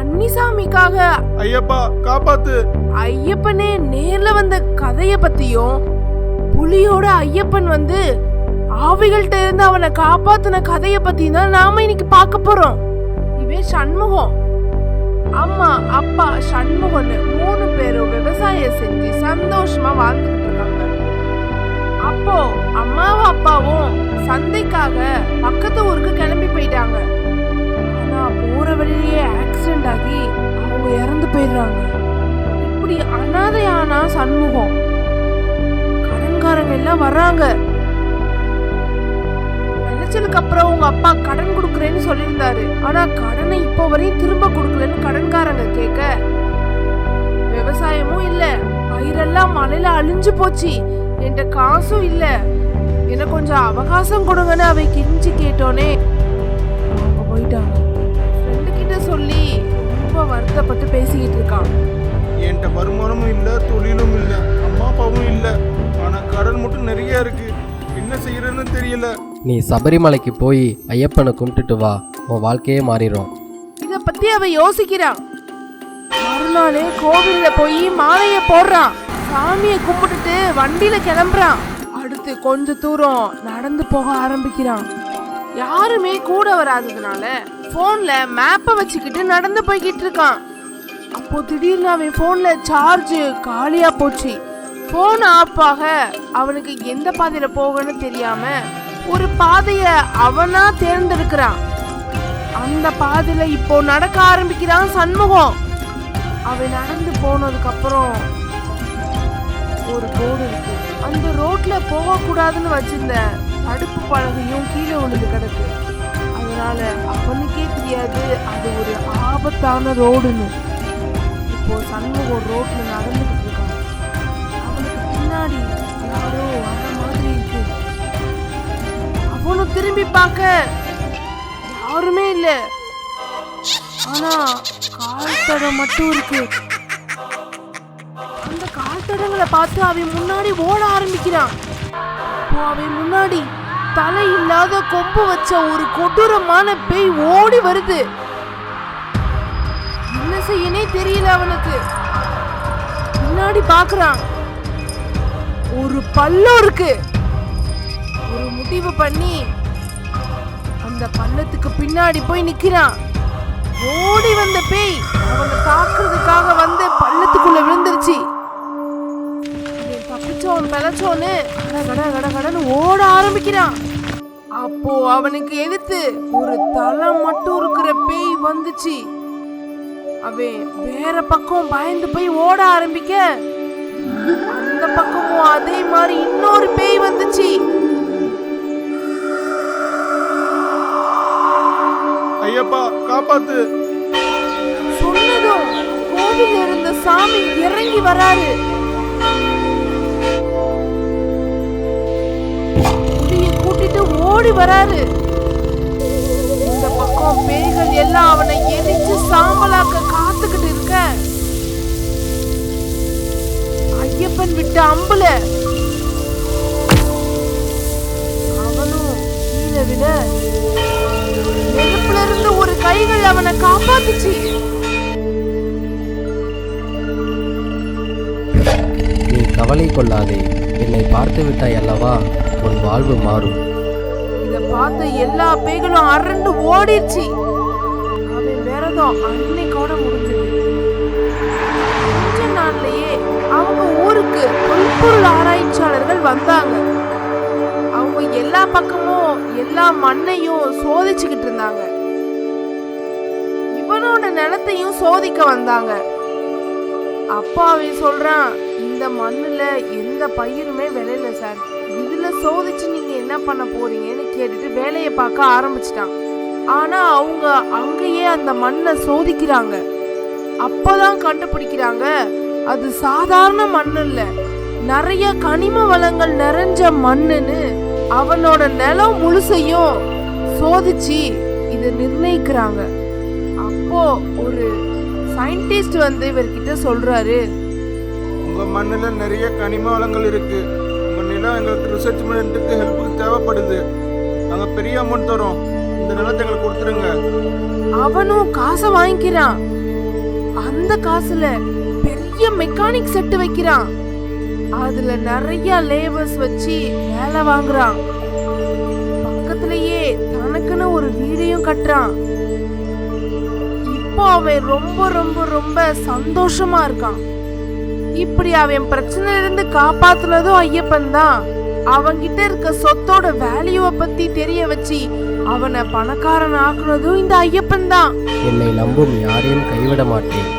கன்னிசாமிக்காக ஐயப்பா காப்பாத்து. ஐயப்பனே நேர்ல வந்த கதைய பத்தியும் புலியோட ஐயப்பன் வந்து ஆவிகள்கிட்ட இருந்து அவனை காப்பாத்தின கதைய பத்தி தான் நாம இன்னைக்கு பார்க்க போறோம். இவன் சண்முகம். அம்மா அப்பா சண்முகன்னு மூணு பேரும் விவசாயம் செஞ்சு சந்தோஷமா வாழ்ந்துகிட்டு இருக்காங்க. அப்போ அம்மாவும் அப்பாவும் சந்தைக்காக பக்கத்து ஊருக்கு கிளம்பி போயிட்டாங்க. ஆனா போற வழியிலேயே ஆக்சிடென்ட் ஆகி அவங்க இறந்து போயிடுறாங்க. இப்படி அனாதையானா சண்முகம். கடன்காரங்க எல்லாம் வர்றாங்க. விளைச்சலுக்கு அப்புறம் உங்க அப்பா கடன் கொடுக்குறேன்னு சொல்லியிருந்தாரு. ஆனா கடனை இப்போ வரையும் திரும்ப கொடுக்கலன்னு கடன்காரங்க கேட்க விவசாயமும் இல்ல. பயிரெல்லாம் மலையில அழிஞ்சு போச்சு. என்கிட்ட காசும் இல்ல. எனக்கு கொஞ்சம் அவகாசம் கொடுங்கன்னு அவை கெஞ்சி கேட்டோனே அவங்க போயிட்டாங்க. சொல்லி ரொம்ப வருத்தப்பட்டு பேசிக்கிட்டு இருக்கான். என்கிட்ட வருமானமும் இல்ல தொழிலும் இல்ல அம்மா அப்பாவும் இல்ல. ஆனா கடன் மட்டும் நிறைய இருக்கு. என்ன செய்யறேன்னு தெரியல. நீ சபரிமலைக்கு போய் ஐயப்பனை கும்பிட்டுட்டு வா. உன் வாழ்க்கையே மாறிடும் இத பத்தி அவ யோசிக்கிறான் மறுநாளே கோவில்ல போய் மாலைய போடுறான். சாமியை கும்பிட்டுட்டு வண்டியில கிளம்புறான். அடுத்து கொஞ்ச தூரம் நடந்து போக ஆரம்பிக்கிறான். யாருமே கூட வராததுனால ஃபோன்ல மேப்பை வச்சுக்கிட்டு நடந்து போய்கிட்டு இருக்கான். அப்போ திடீர்னு அவன் ஃபோன்ல சார்ஜ் காலியா போச்சு. ஃபோன் ஆஃப் ஆக அவனுக்கு எந்த பாதையில போகணும்னு தெரியாம ஒரு பாதைய அவனா தேர்ந்தெடுக்கிறான். அந்த பாதையில இப்போ நடக்க ஆரம்பிக்கிறான் சண்முகம். அவன் நடந்து போனதுக்கு அப்புறம் ஒரு ரோடு இருக்கு. அந்த ரோட்ல போகக்கூடாதுன்னு வச்சிருந்த தடுப்பு பலகையும் கீழே விழுந்து கிடக்கு. அதனால அவனுக்கே தெரியாது. அது ஒரு ஆபத்தான ரோடுன்னு. இப்போ சண்முகம் ரோட்ல நடந்துகிட்டு இருக்கான். அவனுக்கு பின்னாடி யாரோ வர மாதிரி இருக்கு. அவனும் திரும்பி பார்க்க யாருமே இல்ல. ஆனா கால் தடம் மட்டும் இருக்கு. அந்த கால் தடங்களை பார்த்து அவன் முன்னாடி ஓட ஆரம்பிக்கிறான். அப்போ அவன் முன்னாடி தலை இல்லாத கொம்பு வச்ச ஒரு கொடூரமான பேய் ஓடி வருது. என்ன செய்யனே தெரியல அவனுக்கு. பின்னாடி பாக்குறான். ஒரு பள்ளம் இருக்கு. ஒரு முடிவு பண்ணி அந்த பள்ளத்துக்கு பின்னாடி போய் நிக்கிறான். ஓடி வந்த பேய். கட கட கட கடன்னு ஓட ஆரம்பிக்கிறான். அப்போ அவனுக்கு எதிர்த்து ஒரு தலை மட்டும் இருக்கிற பேய் வந்துச்சு. அவன் வேற பக்கம் பயந்து போய் ஓட ஆரம்பிக்க. அந்த பக்கமும் அதே மாதிரி இன்னொரு பேய் வந்துச்சு. ஐயப்பா காப்பாத்து. சொன்னதும் கோவில் இருந்த சாமி இறங்கி வராரு. ஓடி வராரு. இந்த பக்கம் பேய்கள் எல்லாம் அவனை எரிச்சு சாம்பலாக்க காத்துக்கிட்டு இருக்க. ஐயப்பன் விட்ட அம்புல. அவனும் கீழே விட நெருப்புல இருந்து ஒரு கைகள் அவனை காப்பாத்துச்சு. நீ கவலை கொள்ளாதே. என்னை பார்த்து விட்டாய் அல்லவா? உன் வாழ்வு மாறும். பார்த்து எல்லா பேய்களும் அரண்டு ஓடிடுச்சு. அவன் விரதம் அன்னைக்கோட முடிஞ்சது. கொஞ்ச நாள்லயே அவங்க ஊருக்கு தொல்பொருள் ஆராய்ச்சியாளர்கள் வந்தாங்க. அவங்க எல்லா பக்கமும் எல்லா மண்ணையும் சோதிச்சுக்கிட்டு இருந்தாங்க. இவனோட நிலத்தையும் சோதிக்க வந்தாங்க. அப்பா அவன் சொல்றான் இந்த மண்ணில் எந்த பயிருமே விளையல சார். இதில் சோதிச்சு நீங்கள் என்ன பண்ண போறீங்கன்னு கேட்டுட்டு வேலையை பார்க்க ஆரம்பிச்சிட்டான். ஆனால் அவங்க அங்கேயே அந்த மண்ணை சோதிக்கிறாங்க. அப்போதான் கண்டுபிடிக்கிறாங்க அது சாதாரண மண் இல்லை நிறைய கனிம வளங்கள் நிறைஞ்ச மண்ணுன்னு அவனோட நிலம் முழுசையும் சோதிச்சு இதை நிர்ணயிக்கிறாங்க. அப்போ ஒரு சயின்டிஸ்ட் வந்து இவர்கிட்ட சொல்றாரு உங்கள் மண்ணில் நிறைய கனிம வளங்கள் இருக்குது உங்கள் நிலம் எங்களுக்கு ரிசர்ச் பண்ணிட்டு ஹெல்ப்புக்கு தேவைப்படுது. நாங்கள் பெரிய அமௌண்ட் தரோம். இந்த நிலத்தை எங்களுக்கு கொடுத்துருங்க. அவனும் காசை வாங்கிக்கிறான். அந்த காசுல பெரிய மெக்கானிக் செட்டு வைக்கிறான். அதுல நிறைய லேபர்ஸ் வச்சு வேலை வாங்குறான். பக்கத்துலயே தனக்குன்னு ஒரு வீடையும் கட்டுறான். இப்போ அவன் ரொம்ப ரொம்ப ரொம்ப சந்தோஷமா இருக்கான். இப்படி அவன் பிரச்சனையில இருந்து காப்பாத்துனதும் ஐயப்பன் தான். அவன்கிட்ட இருக்க சொத்தோட வேல்யூவை பத்தி தெரிய வச்சு அவனை பணக்காரன் ஆக்குனதும் இந்த ஐயப்பன் தான். என்னை நம்பும் யாரையும் கைவிட மாட்டேன்.